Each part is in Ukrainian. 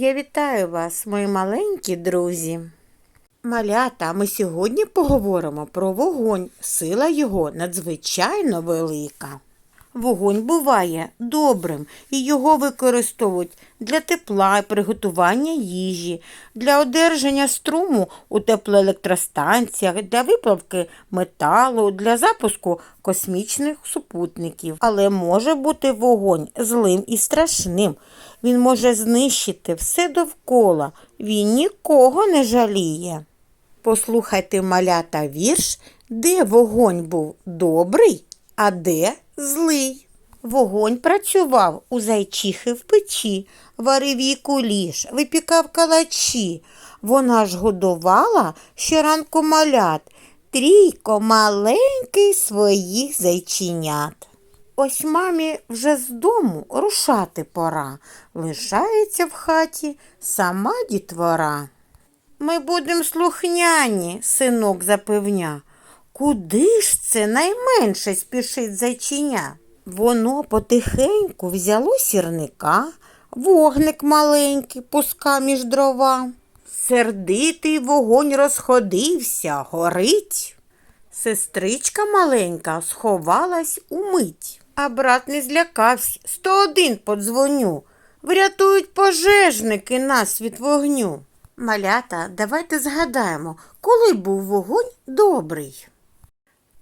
Я вітаю вас, мої маленькі друзі. Малята, ми сьогодні поговоримо про вогонь. Сила його надзвичайно велика. Вогонь буває добрим і його використовують для тепла і приготування їжі, для одержання струму у теплоелектростанціях, для виплавки металу, для запуску космічних супутників. Але може бути вогонь злим і страшним. Він може знищити все довкола. Він нікого не жаліє. Послухайте малята вірш, де вогонь був добрий, а де злий. Вогонь працював у зайчихи в печі, варив їй куліш, випікав калачі. Вона ж годувала щоранку малят, трійко маленький своїх зайченят. Ось мамі вже з дому рушати пора, лишається в хаті сама дітвора. Ми будем слухняні, синок запевня. Куди ж це найменше спішить зайчиня? Воно потихеньку взяло сірника, вогник маленький пуска між дрова. Сердитий вогонь розходився, горить. Сестричка маленька сховалась умить, а брат не злякався. Сто один подзвоню. Врятують пожежники нас від вогню. Малята, давайте згадаємо, коли був вогонь добрий.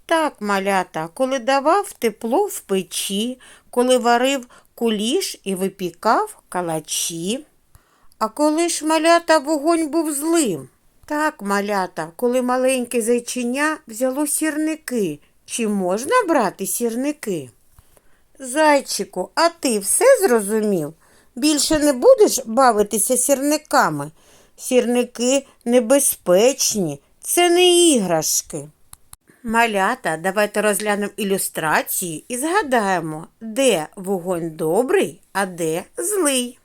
Так, малята, коли давав тепло в печі, коли варив куліш і випікав калачі. А коли ж малята вогонь був злим? Так, малята, коли маленьке зайчиня взяло сірники. Чи можна брати сірники? Зайчику, а ти все зрозумів? Більше не будеш бавитися сірниками? Сірники небезпечні, це не іграшки. Малята, давайте розглянемо ілюстрації і згадаємо, де вогонь добрий, а де злий.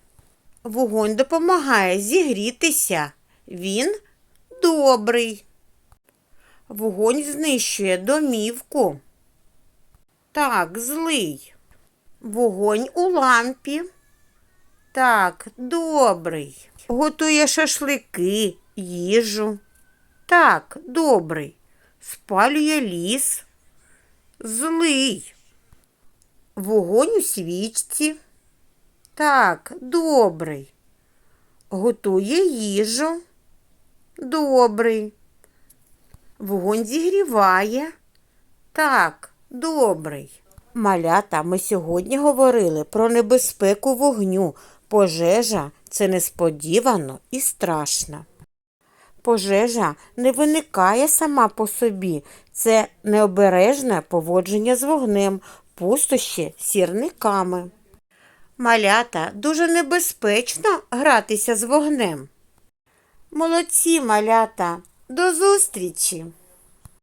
Вогонь допомагає зігрітися. Він добрий. Вогонь знищує домівку. Так, злий. Вогонь у лампі. Так, добрий. Готує шашлики, їжу. Так, добрий. Спалює ліс. Злий. Вогонь у свічці. Так, добрий. Готує їжу. Добрий. Вогонь зігріває. Так, добрий. Малята, ми сьогодні говорили про небезпеку вогню. Пожежа це несподівано і страшно. Пожежа не виникає сама по собі. Це необережне поводження з вогнем, пустощі сірниками. Малята дуже небезпечно гратися з вогнем. Молодці, малята, до зустрічі!